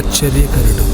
ఆశ్చర్యకరుడు.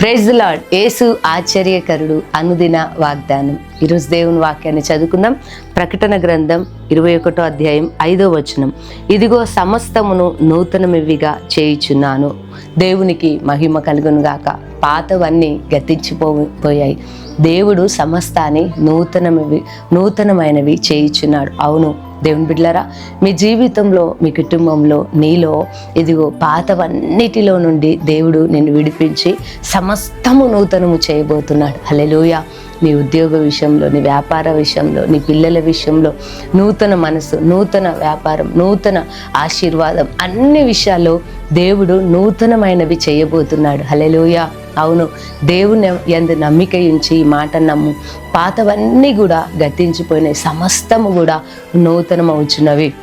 Praise lord యేసు ఆశ్చర్యకరుడు అనుదిన వాగ్దానం. ఈరోజు దేవుని వాక్యాన్ని చదువుకుందాం. ప్రకటన గ్రంథం ఇరవై ఒకటో అధ్యాయం ఐదో వచనం. ఇదిగో సమస్తమును నూతనమివిగా చేయుచున్నాను. దేవునికి మహిమ కలుగును గాక. పాతవన్నీ గతించిపో పోయాయి దేవుడు సమస్తాన్ని నూతనమివి నూతనమైనవి చేయుచున్నాడు. అవును దేవుని బిడ్డలారా మీ జీవితంలో మీ కుటుంబంలో నీలో ఇదిగో పాతవన్నిటిలో నుండి దేవుడు నిన్ను విడిపించి సమస్తము నూతనము చేయబోతున్నాడు. హలెలోయ నీ ఉద్యోగ విషయంలో నీ వ్యాపార విషయంలో నీ పిల్లల విషయంలో నూతన మనసు నూతన వ్యాపారం నూతన ఆశీర్వాదం అన్ని విషయాల్లో దేవుడు నూతనమైనవి చేయబోతున్నాడు. హల్లెలూయా. అవును దేవుని ఎందు నమ్మిక ఉంచి ఈ మాట నమ్ము. పాతవన్నీ కూడా గతించిపోయినాయి. సమస్తము కూడా నూతనమవుచున్నవి.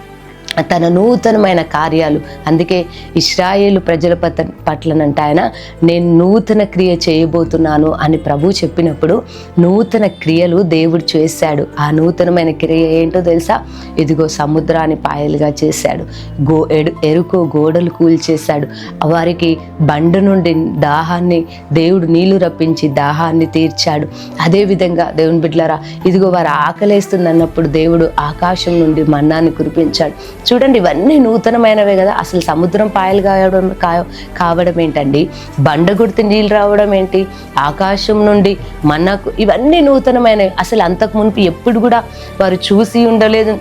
తన నూతనమైన కార్యాలు. అందుకే ఇస్రాయేలు ప్రజల పత పట్లనంట ఆయన నేను నూతన క్రియ చేయబోతున్నాను అని ప్రభు చెప్పినప్పుడు నూతన క్రియలు దేవుడు చేశాడు. ఆ నూతనమైన క్రియ ఏంటో తెలుసా? ఇదిగో సముద్రాన్ని పాయలుగా చేశాడు. గో ఎడు ఎరుకో గోడలు కూల్చేశాడు. వారికి బండ నుండి దాహాన్ని దేవుడు నీళ్ళు రప్పించి దాహాన్ని తీర్చాడు. అదేవిధంగా దేవుని బిడ్లరా ఇదిగో వారు ఆకలేస్తుంది అన్నప్పుడు దేవుడు ఆకాశం నుండి మన్నాన్ని కురిపించాడు. చూడండి ఇవన్నీ నూతనమైనవే కదా. అసలు సముద్రం పాయలు కావడం కా- కావడం ఏంటండి? బండ గుర్తు నీళ్ళు రావడం ఏంటి? ఆకాశం నుండి మనకు ఇవన్నీ నూతనమైనవి. అసలు అంతకు మునుపు ఎప్పుడు కూడా వారు చూసి ఉండలేదు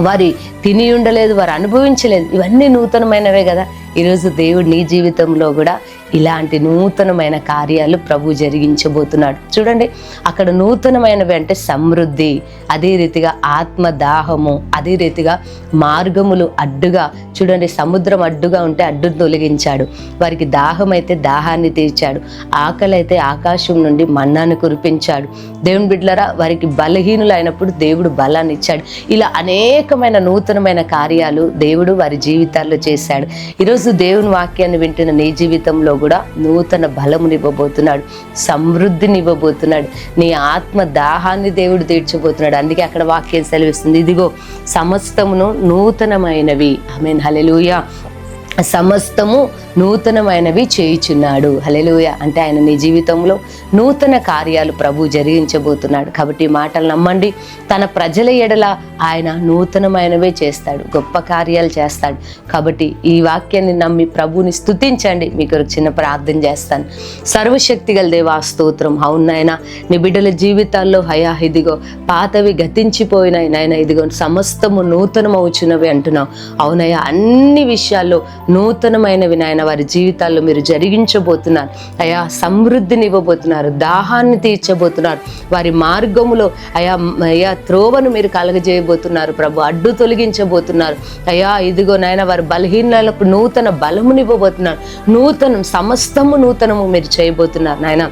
వారి తిని ఉండలేదు వారు అనుభవించలేదు. ఇవన్నీ నూతనమైనవే కదా. ఈరోజు దేవుడు నీ జీవితంలో కూడా ఇలాంటి నూతనమైన కార్యాలు ప్రభు జరిగించబోతున్నాడు. చూడండి అక్కడ నూతనమైనవి అంటే సమృద్ధి అదే రీతిగా ఆత్మ దాహము అదే రీతిగా మార్గములు అడ్డుగా చూడండి సముద్రం అడ్డుగా ఉంటే అడ్డును తొలగించాడు. వారికి దాహం అయితే దాహాన్ని తీర్చాడు. ఆకలి అయితే ఆకాశం నుండి మన్నాను కురిపించాడు. దేవుని బిడ్డలరా వారికి బలహీనులు అయినప్పుడు దేవుడు బలాన్ని ఇచ్చాడు. ఇలా అనేకమైన నూతనమైన కార్యాలు దేవుడు వారి జీవితాల్లో చేశాడు. ఈరోజు దేవుని వాక్యాన్ని వింటున్న నీ జీవితంలో కూడా నూతన బలమునివ్వబోతున్నాడు సమృద్ధిని ఇవ్వబోతున్నాడు నీ ఆత్మ దాహాన్ని దేవుడు తీర్చబోతున్నాడు. అందుకే అక్కడ వాక్యం సెలవిస్తుంది ఇదిగో సమస్తమును నూతనమైనవి. ఐ మీన్ హలెలూయా సమస్తము నూతనమైనవి చేయుచున్నాడు. హలెలుయ అంటే ఆయన నీ జీవితంలో నూతన కార్యాలు ప్రభు జరిగించబోతున్నాడు. కాబట్టి ఈ మాటలు నమ్మండి. తన ప్రజల ఎడల ఆయన నూతనమైనవే చేస్తాడు. గొప్ప కార్యాలు చేస్తాడు. కాబట్టి ఈ వాక్యాన్ని నమ్మి ప్రభుని స్తుతించండి. మీకు ఒక చిన్న ప్రార్థన చేస్తాను. సర్వశక్తి గల దేవా స్తోత్రం. అవునాయన నీ బిడ్డల జీవితాల్లో హయా ఇదిగో పాతవి గతించిపోయినాయి నాయన. ఇదిగో సమస్తము నూతనమవుచున్నవి అంటున్నావు. అవునయ్యా అన్ని విషయాల్లో నూతనమైనవి నాయన వారి జీవితాల్లో మీరు జరిగించబోతున్నారు. అయా సమృద్ధిని ఇవ్వబోతున్నారు దాహాన్ని తీర్చబోతున్నారు. వారి మార్గములో అయా అయా త్రోవను మీరు కలగజేయబోతున్నారు ప్రభు. అడ్డు తొలగించబోతున్నారు. అయా ఇదిగో నాయన వారి బలహీనలకు నూతన బలమునివ్వబోతున్నారు. నూతనం సమస్తము నూతనము మీరు చేయబోతున్నారు నాయన.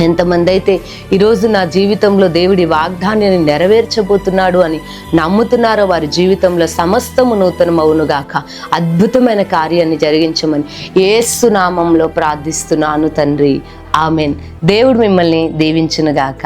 ఎంతమంది అయితే ఈరోజు నా జీవితంలో దేవుడి వాగ్దానాన్ని నెరవేర్చబోతున్నాడు అని నమ్ముతున్నారో వారి జీవితంలో సమస్తము నూతనమవునుగాక అద్భుతమైన కార్యాన్ని జరిగించమని ఏసునామంలో ప్రార్థిస్తున్నాను తండ్రి. ఆమెన్. దేవుడు మిమ్మల్ని దీవించునుగాక